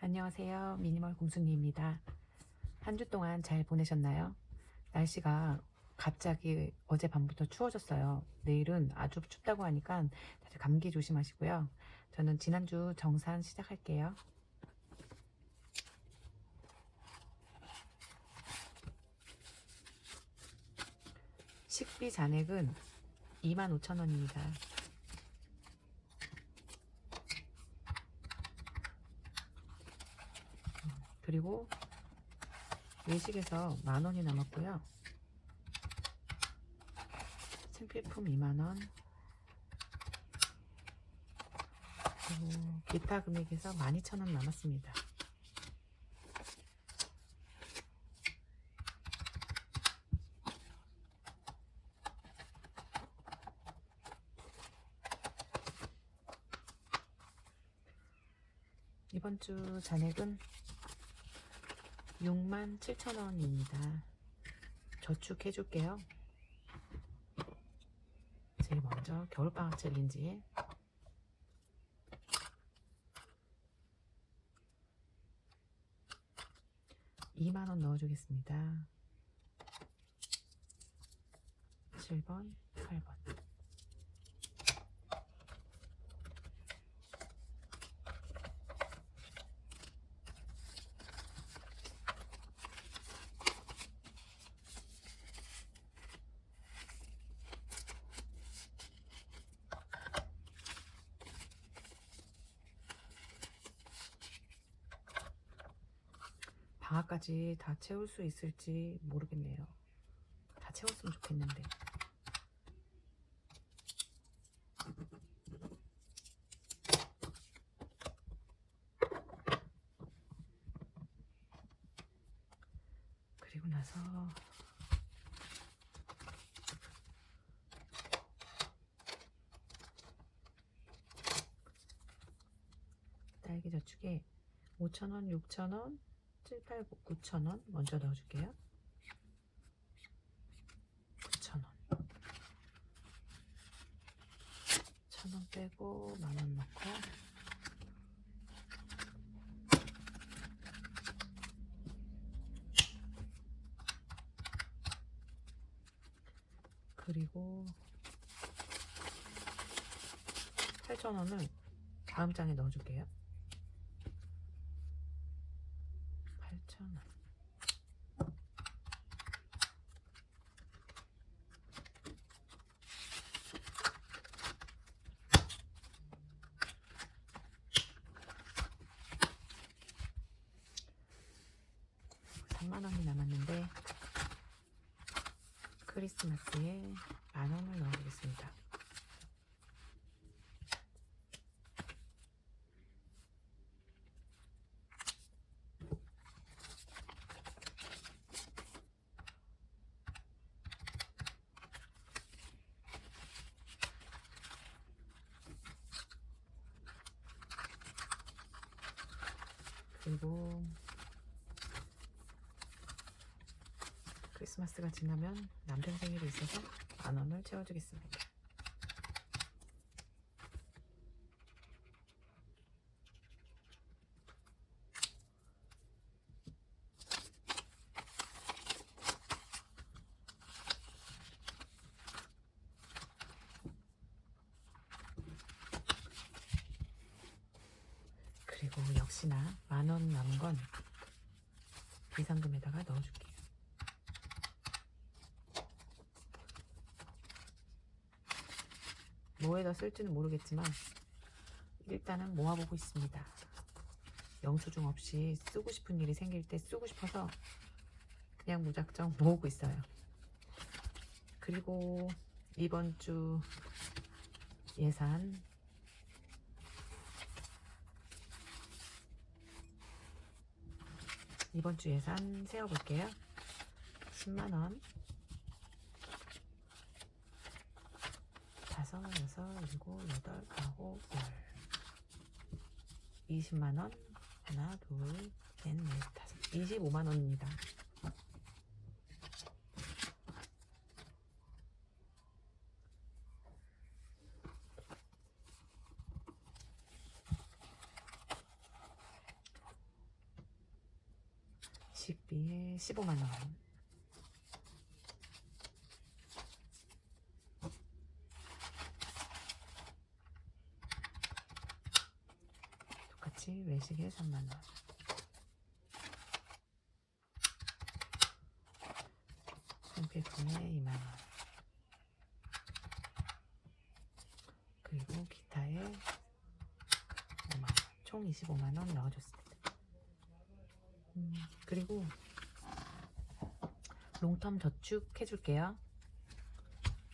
안녕하세요. 미니멀 공순이입니다. 한 주 동안 잘 보내셨나요? 날씨가 갑자기 어젯밤부터 추워졌어요. 내일은 아주 춥다고 하니까 다들 감기 조심하시고요. 저는 지난주 정산 시작할게요. 식비 잔액은 25,000원입니다. 그리고 외식에서 만 원이 남았고요. 생필품 2만 원. 그리고 기타 금액에서 12,000원 남았습니다. 이번 주 잔액은 6만 7천 원입니다. 저축해 줄게요. 제일 먼저 겨울방학 챌린지에 이만원 넣어주겠습니다. 7번, 8번. 방학까지 다 채울 수 있을지 모르겠네요. 다 채웠으면 좋겠는데. 그리고 나서 딸기 저축에 5,000원, 6,000원, 7, 8, 9, 9,000원 먼저 넣어줄게요. 9,000원. 1,000원 빼고 만 원 넣고 그리고 8,000원을 다음 장에 넣어줄게요. 6만 원이 남았는데 크리스마스에 만 원을 넣어보겠습니다. 그리고 크리스마스가 지나면 남편 생일이 있어서 만 원을 채워주겠습니다. 그리고 역시나 만 원 남은 건 비상금에다가 넣어줄게 뭐에다 쓸지는 모르겠지만 일단은 모아보고 있습니다. 영수증 없이 쓰고 싶은 일이 생길 때 쓰고 싶어서 그냥 무작정 모으고 있어요. 그리고 이번 주 예산 이번 주 예산 세어볼게요. 10만원 다섯, 여섯, 일곱, 여덟, 아홉, 열 20만원 하나, 둘, 셋, 넷, 다섯 25만원입니다. 외식비에 15만원. 똑같이 외식에 3만원. 생필품에 2만원. 그리고 기타에 5만원. 총 25만원 넣어줬습니다. 음, 그리고 롱텀 저축 해줄게요.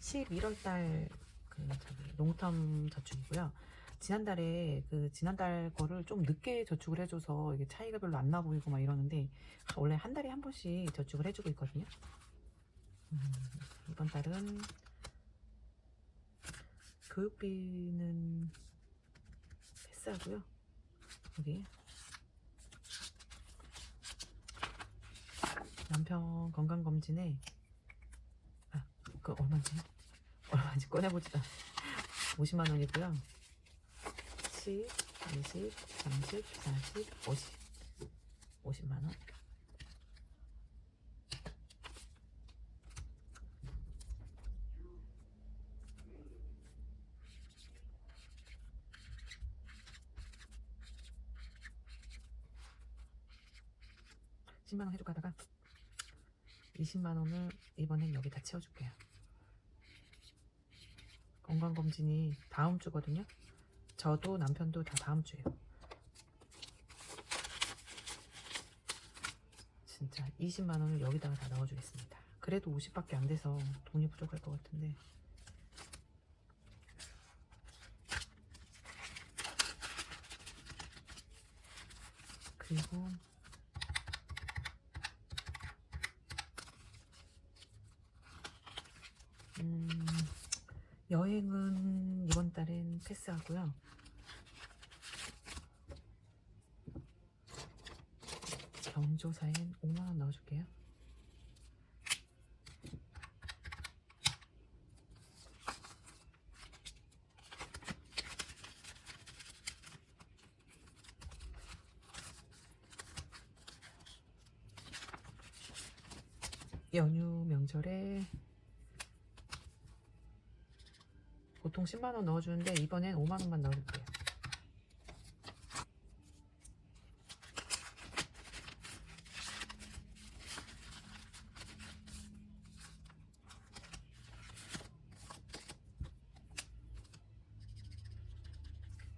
11월달 그 저기 롱텀 저축이고요. 지난달에 그 지난달 거를 좀 늦게 저축을 해줘서 이게 차이가 별로 안 나 보이고 막 이러는데 원래 한 달에 한 번씩 저축을 해주고 있거든요. 음, 이번 달은 교육비는 패스하고요. 여기 남편 건강검진에 아, 그 얼마인지 얼마인지 꺼내보지도 않 50만 원이고요 10, 20, 30, 40, 50 50만 원 (10만 원) 해줄까 하다가 20만 원을 이번엔 여기다 채워줄게요. 건강검진이 다음 주거든요. 저도 남편도 다 다음 주에요. 진짜 20만 원을 여기다가 다 넣어주겠습니다. 그래도 50밖에 안 돼서 돈이 부족할 것 같은데. 그리고 음, 여행은 이번 달엔 패스하고요. 경조사엔 5만원 넣어줄게요. 연휴 명절에 보통 10만원 넣어주는데 이번엔 5만원만 넣어줄게요.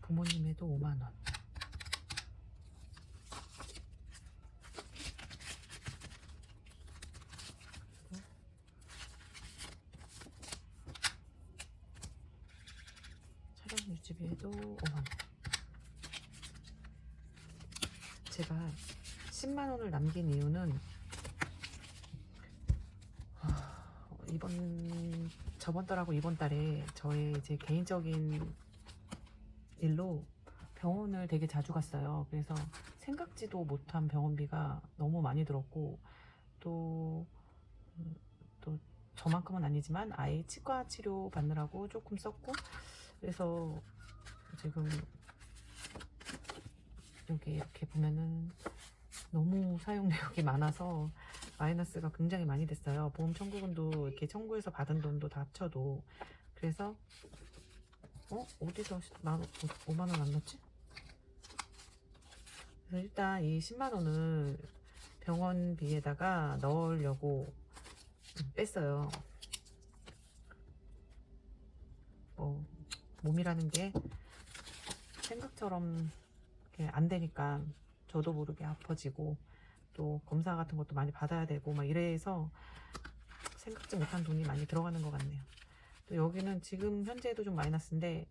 부모님에도 5만원. 촬영 유지비에도 5만원. 제가 10만원을 남긴 이유는 하, 이번 저번 달하고 이번 달에 저의 제 개인적인 일로 병원을 되게 자주 갔어요. 그래서 생각지도 못한 병원비가 너무 많이 들었고 또, 음, 또 저만큼은 아니지만 아이 치과 치료 받느라고 조금 썼고 그래서 지금 여기 이렇게 보면은 너무 사용 내역이 많아서 마이너스가 굉장히 많이 됐어요. 보험 청구금도 이렇게 청구해서 받은 돈도 다 합쳐도 그래서 어 어디서 만 5만 원 안 넣었지? 그래서 일단 이 10만 원을 병원비에다가 넣으려고 뺐어요. 몸이라는 게 생각처럼 안 되니까 저도 모르게 아파지고 또 검사 같은 것도 많이 받아야 되고 막 이래서 생각지 못한 돈이 많이 들어가는 것 같네요. 또 여기는 지금 현재도 좀 마이너스인데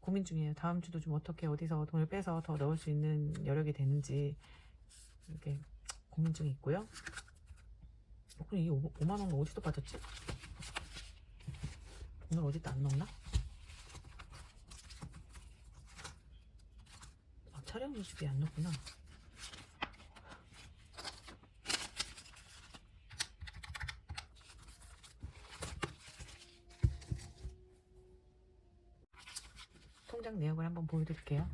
고민 중이에요. 다음 주도 좀 어떻게 어디서 돈을 빼서 더 넣을 수 있는 여력이 되는지 이렇게 고민 중에 있고요. 어, 그럼 이 5만 원은 어디서 빠졌지? 오늘 어디다 안 넣나? 아, 촬영 유지비 안 넣구나. 통장 내역을 한번 보여드릴게요.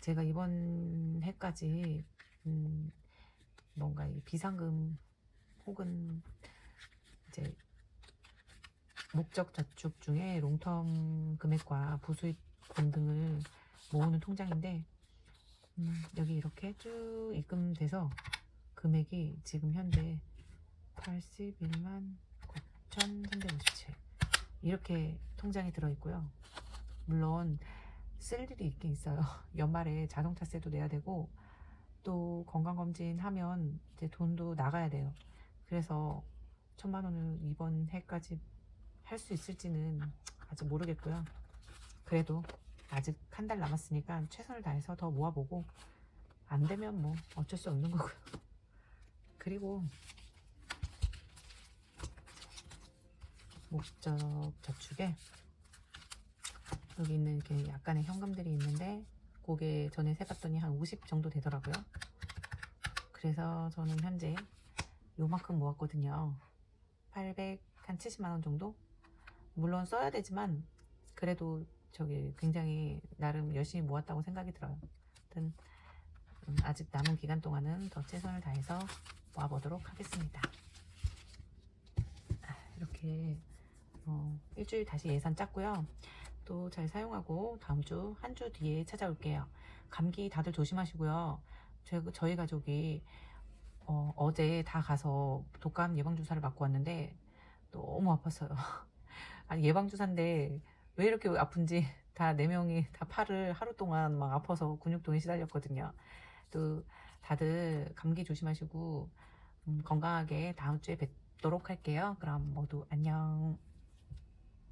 제가 이번 해까지 음, 뭔가 이 비상금 혹은 이제 목적 저축 중에 롱텀 금액과 부수입금 등을 모으는 통장인데 음, 여기 이렇게 쭉 입금돼서 금액이 지금 현재 81만 9,357 이렇게 통장에 들어있고요. 물론 쓸 일이 있긴 있어요. 연말에 자동차세도 내야 되고 또 건강검진 하면 이제 돈도 나가야 돼요. 그래서 천만 원을 이번 해까지 할 수 있을지는 아직 모르겠고요. 그래도 아직 한 달 남았으니까 최선을 다해서 더 모아보고 안 되면 뭐 어쩔 수 없는 거고요. 그리고 목적 저축에 여기 있는 이렇게 약간의 현금들이 있는데 그게 전에 세봤더니 한 50 정도 되더라고요. 그래서 저는 현재 요만큼 모았거든요. 800, 한 70만 원 정도? 물론 써야 되지만 그래도 저기 굉장히 나름 열심히 모았다고 생각이 들어요. 아무튼 음, 아직 남은 기간 동안은 더 최선을 다해서 모아보도록 하겠습니다. 아, 이렇게 어, 일주일 다시 예산 짰고요. 또 잘 사용하고 다음 주 한 주 뒤에 찾아올게요. 감기 다들 조심하시고요. 저, 저희 가족이 어, 어제 다 가서 독감 예방 주사를 맞고 왔는데 너무 아팠어요. 아니 예방 주사인데 왜 이렇게 아픈지 다 네 명이 다 팔을 하루 동안 막 아파서 근육통에 시달렸거든요. 또 다들 감기 조심하시고 음, 건강하게 다음 주에 뵙도록 할게요. 그럼 모두 안녕.